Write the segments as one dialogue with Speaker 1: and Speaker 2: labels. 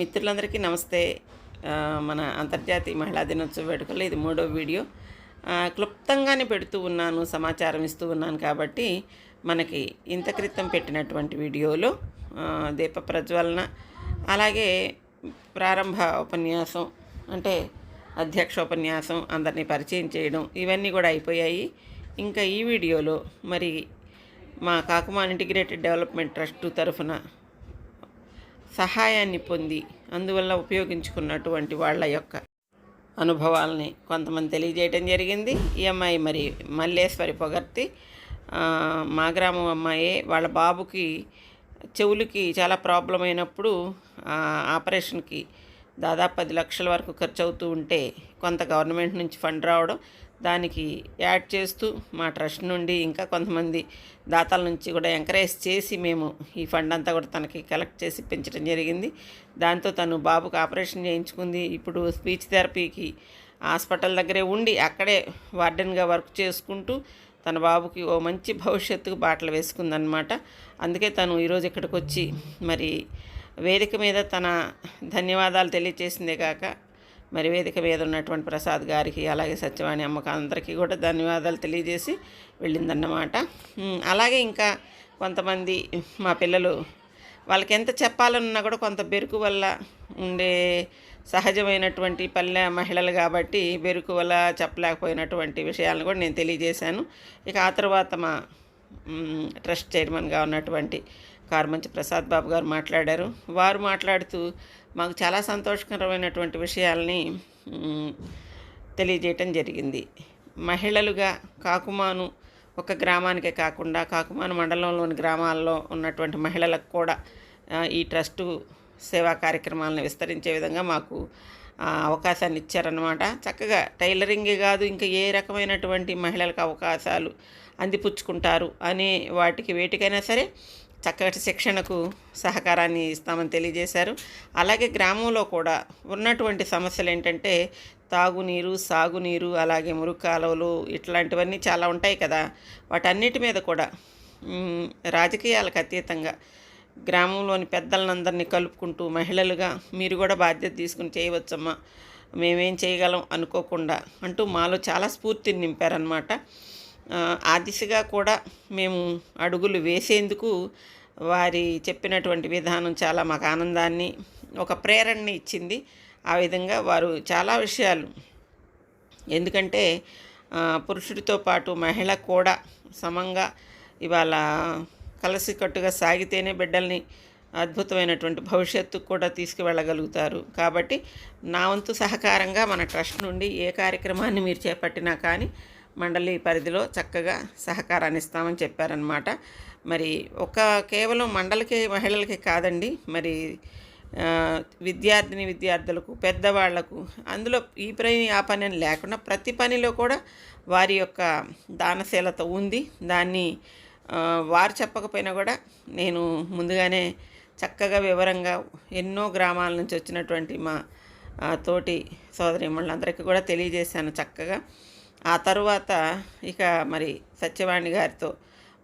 Speaker 1: మిత్రులందరికీ నమస్తే. మన అంతర్జాతీయ మహిళా దినోత్సవ వేడుకల్లో ఇది మూడో వీడియో. క్లుప్తంగానే పెడుతూ ఉన్నాను సమాచారం ఇస్తూ ఉన్నాను కాబట్టి మనకి ఇంత క్రితం పెట్టినటువంటి వీడియోలో దీప ప్రజ్వలన అలాగే ప్రారంభ ఉపన్యాసం అంటే అధ్యక్ష ఉపన్యాసం అందరినీ పరిచయం చేయడం ఇవన్నీ కూడా అయిపోయాయి. ఇంకా ఈ వీడియోలో మరి మా కాకుమా ఇంటిగ్రేటెడ్ డెవలప్మెంట్ ట్రస్ట్ తరఫున సహాయాన్ని పొంది అందువల్ల ఉపయోగించుకున్నటువంటి వాళ్ళ యొక్క అనుభవాలని కొంతమంది తెలియజేయడం జరిగింది. ఈ అమ్మాయి మరి మల్లేశ్వరి పొగర్తి మా గ్రామం అమ్మాయే. వాళ్ళ బాబుకి చెవులకి చాలా ప్రాబ్లం అయినప్పుడు ఆపరేషన్కి దాదాపు పది లక్షల వరకు ఖర్చు అవుతూ ఉంటే కొంత గవర్నమెంట్ నుంచి ఫండ్ రావడం దానికి యాడ్ చేస్తూ మా ట్రస్ట్ నుండి ఇంకా కొంతమంది దాతల నుంచి కూడా ఎంకరేజ్ చేసి మేము ఈ ఫండ్ అంతా కూడా తనకి కలెక్ట్ చేసి పెంచడం జరిగింది. దాంతో తను బాబుకు ఆపరేషన్ చేయించుకుంది. ఇప్పుడు స్పీచ్ థెరపీకి హాస్పిటల్ దగ్గరే ఉండి అక్కడే వార్డెన్గా వర్క్ చేసుకుంటూ తన బాబుకి ఓ మంచి భవిష్యత్తుకు బాటలు వేసుకుందనమాట అందుకే తను ఈరోజు ఇక్కడికి వచ్చి మరి వేదిక మీద తన ధన్యవాదాలు తెలియచేసిందే కాక మరి వేదిక మీద ఉన్నటువంటి ప్రసాద్ గారికి అలాగే సత్యవాణి అమ్మకు అందరికీ కూడా ధన్యవాదాలు తెలియజేసి వెళ్ళిందన్నమాట. అలాగే ఇంకా కొంతమంది మా పిల్లలు వాళ్ళకి ఎంత చెప్పాలన్నా కూడా కొంత బెరుకు వల్ల ఉండే సహజమైనటువంటి పల్లె మహిళలు కాబట్టి బెరుకు వల్ల చెప్పలేకపోయినటువంటి విషయాలను కూడా నేను తెలియజేశాను. ఇక ఆ తర్వాత మా ట్రస్ట్ చైర్మన్గా ఉన్నటువంటి కార్మంచి ప్రసాద్ బాబు గారు మాట్లాడారు. వారు మాట్లాడుతూ మాకు చాలా సంతోషకరమైనటువంటి విషయాల్ని తెలియజేయటం జరిగింది. మహిళలుగా కాకుమాను ఒక గ్రామానికే కాకుండా కాకుమాను మండలంలోని గ్రామాల్లో ఉన్నటువంటి మహిళలకు కూడా ఈ ట్రస్టు సేవా కార్యక్రమాలను విస్తరించే విధంగా మాకు అవకాశాన్ని ఇచ్చారనమాట చక్కగా టైలరింగే కాదు ఇంకా ఏ రకమైనటువంటి మహిళలకు అవకాశాలు అందిపుచ్చుకుంటారు అనే వాటికి వేటికైనా సరే చక్కటి శిక్షణకు సహకారాన్ని ఇస్తామని తెలియజేశారు. అలాగే గ్రామంలో కూడా ఉన్నటువంటి సమస్యలు ఏంటంటే తాగునీరు సాగునీరు అలాగే మురుగు కాలువలు ఇట్లాంటివన్నీ చాలా ఉంటాయి కదా. వాటన్నిటి మీద కూడా రాజకీయాలకు అతీతంగా గ్రామంలోని పెద్దలందరినీ కలుపుకుంటూ మహిళలుగా మీరు కూడా బాధ్యత తీసుకుని చేయవచ్చమ్మా. మేమేం చేయగలం అనుకోకుండా అంటూ మాలో చాలా స్ఫూర్తిని నింపారనమాట ఆ, దిశగా కూడా మేము అడుగులు వేసేందుకు వారి చెప్పినటువంటి విధానం చాలా మాకు ఆనందాన్ని ఒక ప్రేరణని ఇచ్చింది. ఆ విధంగా వారు చాలా విషయాలు. ఎందుకంటే పురుషుడితో పాటు మహిళ కూడా సమంగా ఇవాళ కలసికట్టుగా సాగితేనే బిడ్డల్ని అద్భుతమైనటువంటి భవిష్యత్తు కూడా తీసుకువెళ్ళగలుగుతారు. కాబట్టి నా వంతు సహకారంగా మన ట్రస్ట్ నుండి ఏ కార్యక్రమాన్ని మీరు చేపట్టినా కానీ మండలి పరిధిలో చక్కగా సహకారాన్ని ఇస్తామని చెప్పారనమాట మరి ఒక కేవలం మండలికి మహిళలకి కాదండి. మరి విద్యార్థిని విద్యార్థులకు పెద్దవాళ్ళకు అందులో ఈ పని ఆ పని అని లేకుండా ప్రతి పనిలో కూడా వారి యొక్క దానశీలత ఉంది. దాన్ని వారు చెప్పకపోయినా కూడా నేను ముందుగానే చక్కగా వివరంగా ఎన్నో గ్రామాల నుంచి వచ్చినటువంటి మా ఆ, తోటి సోదరిమణులందరికీ కూడా తెలియజేశాను చక్కగా. ఆ తరువాత ఇక మరి సత్యవాణి గారితో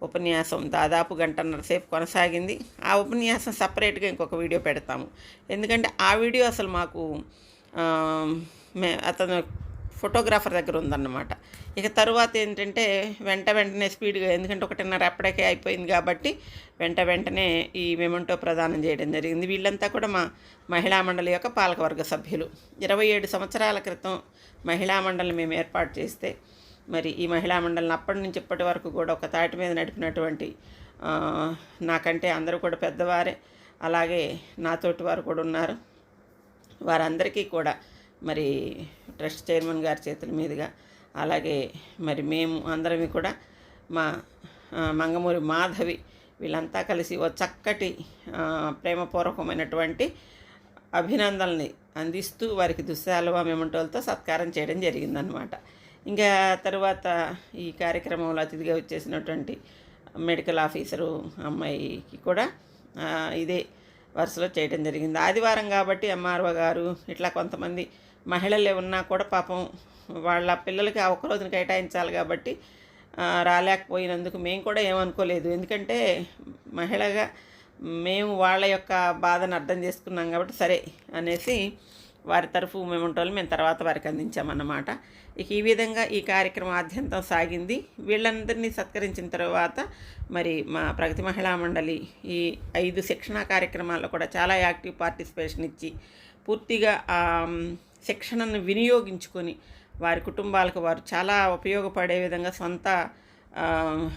Speaker 1: ఉపన్యాసం దాదాపు గంటన్నర సేపు కొనసాగింది. ఆ ఉపన్యాసం సపరేట్గా ఇంకొక వీడియో పెడతాము. ఎందుకంటే ఆ వీడియో అసలు మాకు మే అతను ఫోటోగ్రాఫర్ దగ్గర ఉందన్నమాట. ఇక తరువాత ఏంటంటే వెంట వెంటనే స్పీడ్గా ఎందుకంటే ఒకటిన్నర అప్పటికే అయిపోయింది కాబట్టి వెంట వెంటనే ఈ మెమెంటో ప్రదానం చేయడం జరిగింది. వీళ్ళంతా కూడా మా మహిళా మండలి యొక్క పాలకవర్గ సభ్యులు. ఇరవై ఏడు సంవత్సరాల క్రితం మహిళా మండలిని మేము ఏర్పాటు చేస్తే మరి ఈ మహిళా మండలిని అప్పటి నుంచి ఇప్పటి వరకు కూడా ఒక తాటి మీద నడిపినటువంటి నాకంటే అందరూ కూడా పెద్దవారే. అలాగే నాతోటి వారు కూడా ఉన్నారు. వారందరికీ కూడా మరి ట్రస్ట్ చైర్మన్ గారి చేతుల మీదుగా అలాగే మరి మేము అందరమీ కూడా మా మంగమూరి మాధవి వీళ్ళంతా కలిసి ఓ చక్కటి ప్రేమపూర్వకమైనటువంటి అభినందనల్ని అందిస్తూ వారికి దుస్సాలువా మెమంటోలతో సత్కారం చేయడం జరిగిందనమాట ఇంకా తర్వాత ఈ కార్యక్రమంలో అతిథిగా వచ్చేసినటువంటి మెడికల్ ఆఫీసరు అమ్మాయికి కూడా ఇదే వరుసలో చేయడం జరిగింది. ఆదివారం కాబట్టి ఎంఆర్ఓ గారు ఇట్లా కొంతమంది మహిళలే ఉన్నా కూడా పాపం వాళ్ళ పిల్లలకి ఆ ఒక్క రోజున కేటాయించాలి కాబట్టి రాలేకపోయినందుకు మేము కూడా ఏమనుకోలేదు. ఎందుకంటే మహిళగా మేము వాళ్ళ యొక్క బాధను అర్థం చేసుకున్నాం కాబట్టి సరే అనేసి వారి తరఫు మేము ఉంటాము మేము తర్వాత వారికి అందించామన్నమాట. ఇక ఈ విధంగా ఈ కార్యక్రమం ఆద్యంతం సాగింది. వీళ్ళందరినీ సత్కరించిన తర్వాత మరి మా ప్రగతి మహిళా మండలి ఈ ఐదు శిక్షణా కార్యక్రమాల్లో కూడా చాలా యాక్టివ్ పార్టిసిపేషన్ ఇచ్చి పూర్తిగా శిక్షణను వినియోగించుకొని వారి కుటుంబాలకు వారు చాలా ఉపయోగపడే విధంగా సొంత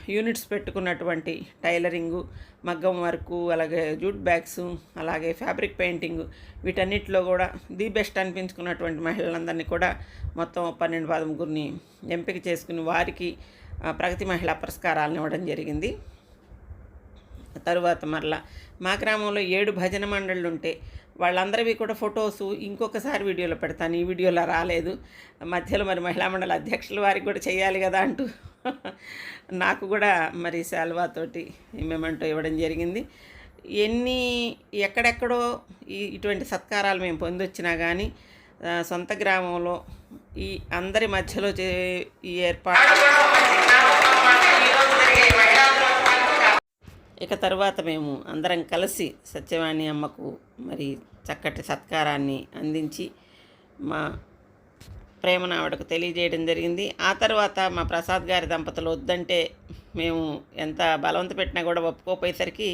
Speaker 1: యూనిట్స్ పెట్టుకున్నటువంటి టైలరింగు మగ్గం వర్కు అలాగే జూట్ బ్యాగ్స్ అలాగే ఫ్యాబ్రిక్ పెయింటింగ్ వీటన్నిటిలో కూడా ది బెస్ట్ అనిపించుకున్నటువంటి మహిళలందరినీ కూడా మొత్తం పన్నెండు పదముగురిని ఎంపిక చేసుకుని వారికి ప్రగతి మహిళా పురస్కారాలను ఇవ్వడం జరిగింది. తరువాత మరలా మా గ్రామంలో ఏడు భజన మండళ్ళు ఉంటే వాళ్ళందరివి కూడా ఫొటోస్ ఇంకొకసారి వీడియోలో పెడతాను ఈ వీడియోలో రాలేదు మధ్యలో మరి మహిళా మండలి అధ్యక్షుల వారికి కూడా చేయాలి కదా అంటూ నాకు కూడా మరి శాల్వాతోటి మేమంటూ ఇవ్వడం జరిగింది ఎన్ని ఎక్కడెక్కడో ఈ ఇటువంటి సత్కారాలు మేము పొందొచ్చినా కానీ సొంత గ్రామంలో ఈ అందరి మధ్యలో చే ఈ ఏర్పాటు ఇక తరువాత మేము అందరం కలిసి సత్యవాణి అమ్మకు మరి చక్కటి సత్కారాన్ని అందించి మా ప్రేమను ఆవిడకు తెలియజేయడం జరిగింది. ఆ తర్వాత మా ప్రసాద్ గారి దంపతులు వద్దంటే మేము ఎంత బలవంత పెట్టినా కూడా ఒప్పుకోపోయేసరికి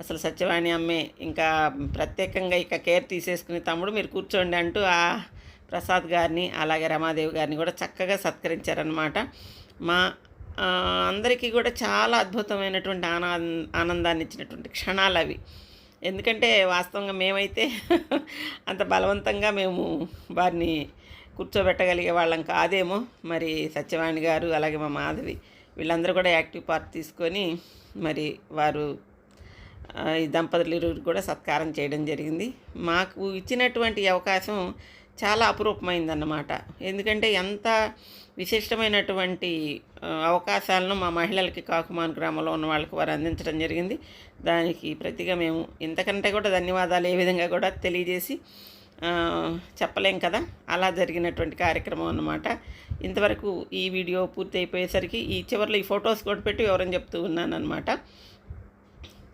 Speaker 1: అసలు సత్యవాణి అమ్మే ఇంకా ప్రత్యేకంగా ఇక కేర్ తీసేసుకుని తమ్ముడు మీరు కూర్చోండి అంటూ ఆ ప్రసాద్ గారిని అలాగే రమాదేవి గారిని కూడా చక్కగా సత్కరించారనమాట మా అందరికీ కూడా చాలా అద్భుతమైనటువంటి ఆనా ఆనందాన్ని ఇచ్చినటువంటి క్షణాలు అవి. ఎందుకంటే వాస్తవంగా మేమైతే అంత బలవంతంగా మేము వారిని కూర్చోబెట్టగలిగే వాళ్ళం కాదేమో. మరి సత్యవాణి గారు అలాగే మా మాధవి వీళ్ళందరూ కూడా యాక్టివ్ పార్ట్ తీసుకొని మరి వారు ఈ దంపతులు కూడా సత్కారం చేయడం జరిగింది. మాకు ఇచ్చినటువంటి అవకాశం చాలా అపురూపమైందన్నమాట. ఎందుకంటే ఎంత విశిష్టమైనటువంటి అవకాశాలను మా మహిళలకి కాకుమాన్ గ్రామంలో ఉన్న వాళ్ళకి వారు అందించడం జరిగింది. దానికి ప్రతిగా మేము ఇంతకంటే కూడా ధన్యవాదాలు ఏ విధంగా కూడా తెలియజేసి చెప్పలేం కదా? అలా జరిగినటువంటి కార్యక్రమం అన్నమాట. ఇంతవరకు ఈ వీడియో పూర్తి అయిపోయేసరికి ఈ చివరిలో ఈ ఫొటోస్ కూడా పెట్టి వివరం చెప్తూ ఉన్నాను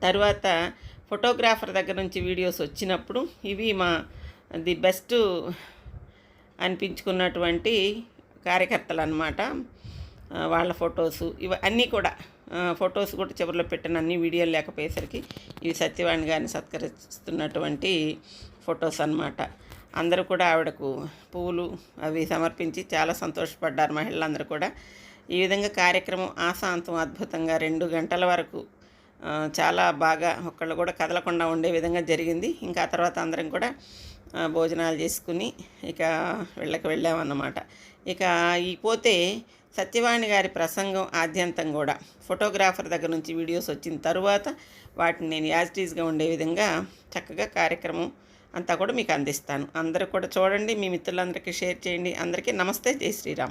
Speaker 1: తర్వాత ఫోటోగ్రాఫర్ దగ్గర నుంచి వీడియోస్ వచ్చినప్పుడు ఇవి మా ది బెస్ట్ అనిపించుకున్నటువంటి కార్యకర్తలు అనమాట వాళ్ళ ఫొటోస్ ఇవి అన్నీ కూడా ఫొటోస్ కూడా చివరిలో పెట్టిన అన్ని వీడియోలు లేకపోయేసరికి ఇవి సత్యవాణి గారిని సత్కరిస్తున్నటువంటి ఫొటోస్ అన్నమాట. అందరూ కూడా ఆవిడకు పువ్వులు అవి సమర్పించి చాలా సంతోషపడ్డారు మహిళలందరూ కూడా. ఈ విధంగా కార్యక్రమం ఆశాంతం అద్భుతంగా రెండు గంటల వరకు చాలా బాగా ఒక్కళ్ళు కూడా కదలకుండా ఉండే విధంగా జరిగింది. ఇంకా తర్వాత అందరం కూడా భోజనాలు చేసుకుని ఇక వెళ్ళకి వెళ్ళామన్నమాట. ఇక ఈ పోతే సత్యవాణి గారి ప్రసంగం ఆద్యంతం కూడా. ఫోటోగ్రాఫర్ దగ్గర నుంచి వీడియోస్ వచ్చిన తర్వాత వాటిని నేను యాజిటీజ్గా ఉండే విధంగా చక్కగా కార్యక్రమం అంతా కూడా మీకు అందిస్తాను. అందరూ కూడా చూడండి మీ మిత్రులందరికీ షేర్ చేయండి. అందరికీ నమస్తే జై శ్రీరామ్.